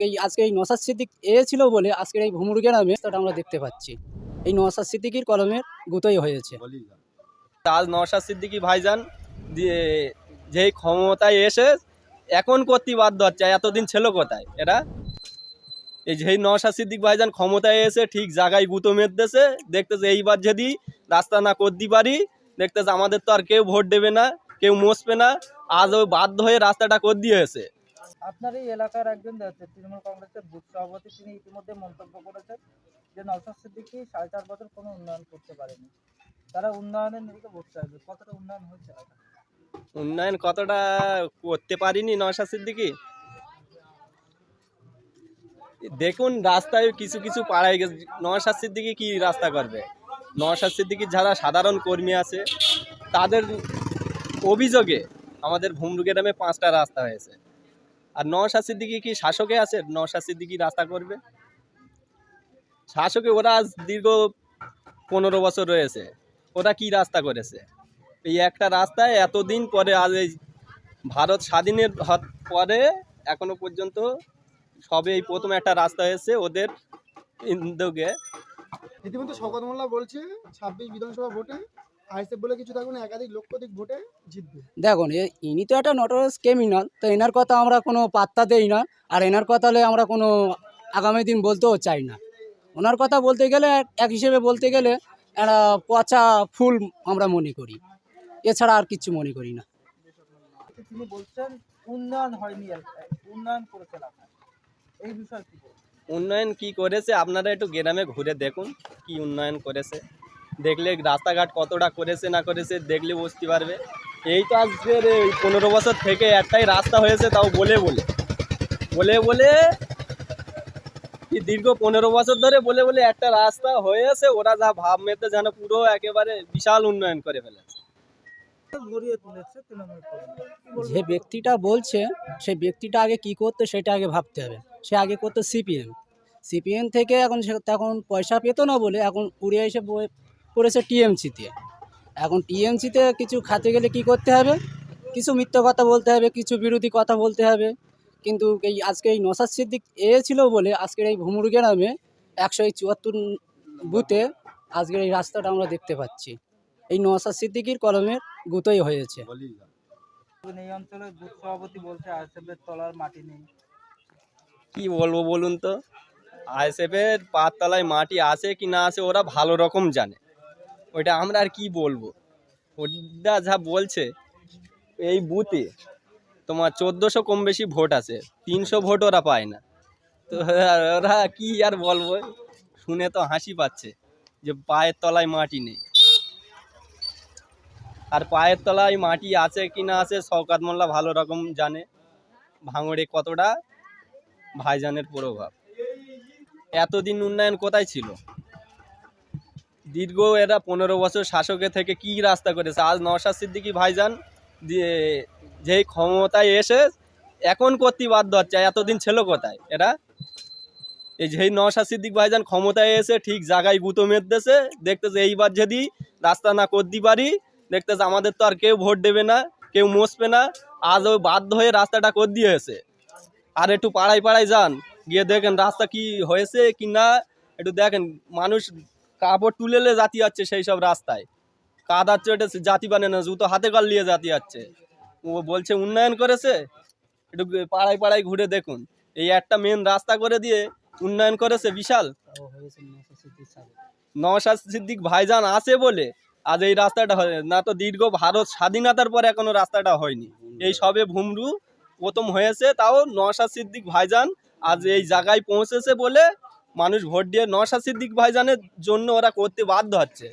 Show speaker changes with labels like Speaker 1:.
Speaker 1: এই আজকে এই নসাদ সিদ্দিক এসেছিল বলে আজকের এই ভুমুর গ্রামে সেটা আমরা দেখতে পাচ্ছি। এই নসাদ সিদ্দিকির কলমের গুতোই হয়েছে।
Speaker 2: আজ নওশাদ সিদ্দিকি ভাইজান দিয়ে যেই ক্ষমতায় এসে এখন করতে বাধ্য হচ্ছে এতদিন ছিল কোথায়? এরা? এই যেই নওশাদ সিদ্দিক ভাইজান ক্ষমতায় এসে ঠিক জায়গায় গুঁতো মেরতেছে, দেখতেছে এইবার যদি রাস্তা না করতে পারি, দেখতেছে আমাদের তো আর কেউ ভোট দেবে না, কেউ মসবে না আজ ওই বাধ্য হয়ে রাস্তাটা করে দিয়েছে
Speaker 3: আপনার এই এলাকার একজন তৃণমূল কংগ্রেসের বুথ সভাপতি, তিনি ইতিমধ্যে মন্তব্য করেছেন যে নওশাদ সিদ্দিকী সাড়ে চার বছর কোনো উন্নয়ন করতে পারেনি। তারা উন্নয়নের নিরিখে ভোট চাইবে। কতটা উন্নয়ন হয়েছে
Speaker 2: উন্নয়ন কতটা করতে পারিনি নওশাদ সিদ্দিকি? দেখুন, রাস্তায় কিছু কিছু পাড়ায় গেছে। নওশাদ সিদ্দিকি কি রাস্তা করবে? নওশাদ সিদ্দিকি যারা সাধারণ কর্মী আছে, তাদের অভিযোগে আমাদের ভুমরু গ্রামে পাঁচটা রাস্তা হয়েছে। আর নওশাদ সিদ্দিকি কি শাসকে আছে? নওশাদ সিদ্দিকি রাস্তা করবে? শাসকে ওরা দীর্ঘ পনেরো বছর রয়েছে। ওরা কি রাস্তা করেছে? এই একটা রাস্তায় এতদিন পরে আজ এই ভারত স্বাধীনের পরে এখনও পর্যন্ত সবে এই প্রথম একটা রাস্তা হয়েছে ওদের উদ্যোগে
Speaker 4: ইতিমধ্যে শওকত মোল্লা বলছে, ছাব্বিশ বিধানসভা ভোটে আইসেফ বলে কিছু থাকবে না একাধিক লক্ষাধিক ভোটে জিতবে।
Speaker 1: দেখুন এ- ইনি তো একটা নটরাস ক্রিমিনাল তো এনার কথা আমরা কোনো পাত্তা দেই না আর এনার কথা হলে আমরা কোনো আগামী দিন বলতেও চাই না। ওনার কথা বলতে গেলে এক- এক হিসেবে বলতে গেলে একটা পচা ফুল আমরা মনে করি। এছাড়া আর কিছু মনে করি না।
Speaker 3: তিনি বলছেন উন্নয়ন হয়নি উন্নয়ন করেছে এই বিষয়ে কি
Speaker 2: উন্নয়ন কি করেছে? আপনারা একটু গ্রামে ঘুরে দেখুন কি উন্নয়ন করেছে। দেখলে রাস্তাঘাট কতটা করেছে না করেছে দেখলে বুঝতে পারবে। এই তো আজকের এই পনেরো বছর থেকে একটাই রাস্তা হয়েছে তাও বলে বলে। বলে বলে কি দীর্ঘ পনেরো বছর ধরে বলে বলে একটা রাস্তা হয়েছে ওরা যা ভাব মেতে যেন পুরো একেবারে বিশাল উন্নয়ন করে ফেলেছে?
Speaker 1: যে ব্যক্তিটা বলছে সেই ব্যক্তিটা আগে কি করতে সেটা আগে ভাবতে হবে। সে আগে করতো সিপিএম। সিপিএম থেকে এখন সে তখন পয়সা পেত না বলে এখন উড়ে এসে বয়ে- পড়েছে টিএমসিতে। এখন টিএমসিতে কিছু খাতে গেলে কি করতে হবে? কিছু মিথ্যা কথা বলতে হবে কিছু বিরোধী কথা বলতে হবে। কিন্তু এই আজকে এই নসাদ সিদ্দিক এসেছিল বলে আজকের এই ভুমুর গ্রামে একশো এই চুয়াত্তর বুথে আজকের এই রাস্তাটা আমরা দেখতে পাচ্ছি। এই নসাদ সিদ্দিকির কলমের গুতোই হয়েছে।
Speaker 3: এই অঞ্চলের বুথ সভাপতি বলছে আইসেফের তলার মাটি নেই।
Speaker 2: কি বলব বলুন তো? আইএসএফের পাততলায় মাটি আছে কি না আছে ওরা ভালো রকম জানে। ওইটা আমরা আর কি বলব? ওটা যা বলছে, এই বুথে তোমার চোদ্দোশো কম বেশি ভোট আছে, তিনশো ভোট ওরা পায় না। তো ওরা কি আর বলব? শুনে তো হাসি পাচ্ছে যে পায়ের তলায় মাটি নেই। আর পায়ের তলায় মাটি আছে কি না আছে শওকাত মোল্লা ভালো রকম জানে। ভাঙড়ে কতটা? ভাইজানের প্রভাব। এতদিন উন্নয়ন কোথায় ছিল? দীর্ঘ এরা পনেরো বছর শাসকে থেকে কি রাস্তা করেছে? আজ নওশাদ সিদ্দিকী ভাইজান যেই ক্ষমতায় এসে এখন করতে বাধ্য হচ্ছে এতদিন ছিল কোথায়? এরা এই যেই নওশাদ সিদ্দিক ভাইজান ক্ষমতায় এসে ঠিক জায়গায় গুঁতো মেরতেছে, দেখতেছে এইবার যদি রাস্তা না করতে পারি, দেখতেছে আমাদের তো আর কেউ ভোট দেবে না, কেউ মসবে না, আজ ওই বাধ্য হয়ে রাস্তাটা করে দিয়েছে। আর একটু পাড়ায় পাড়ায় যান, গিয়ে দেখেন রাস্তা কি হয়েছে কি না, একটু দেখেন, মানুষ কাপড় তুলেলে জাতি যাচ্ছে সেই সব রাস্তায়। কাদাচ্ছে ওটা জাতি বানে না জুতো হাতে কাল নিয়ে জাতি যাচ্ছে ও বলছে, উন্নয়ন করেছে? একটু পাড়ায় পাড়ায় ঘুরে দেখুন। এই একটা মেন রাস্তা করে দিয়ে উন্নয়ন করেছে বিশাল। নওশাদ সিদ্দিক ভাইজান আছে বলে আজ এই রাস্তাটা হয়, না তো দীর্ঘ ভারত স্বাধীনতার পরে এখনও রাস্তাটা হয়নি। এই সবে ভুমরু প্রথম হয়েছে, তাও নওশাদ সিদ্দিক ভাইজান আজ এই জায়গায় পৌঁছেছে বলে মানুষ ভোট দিয়ে নশা সিদ্দিক ভাইজানের জন্য ওরা করতে বাধ্য হচ্ছে।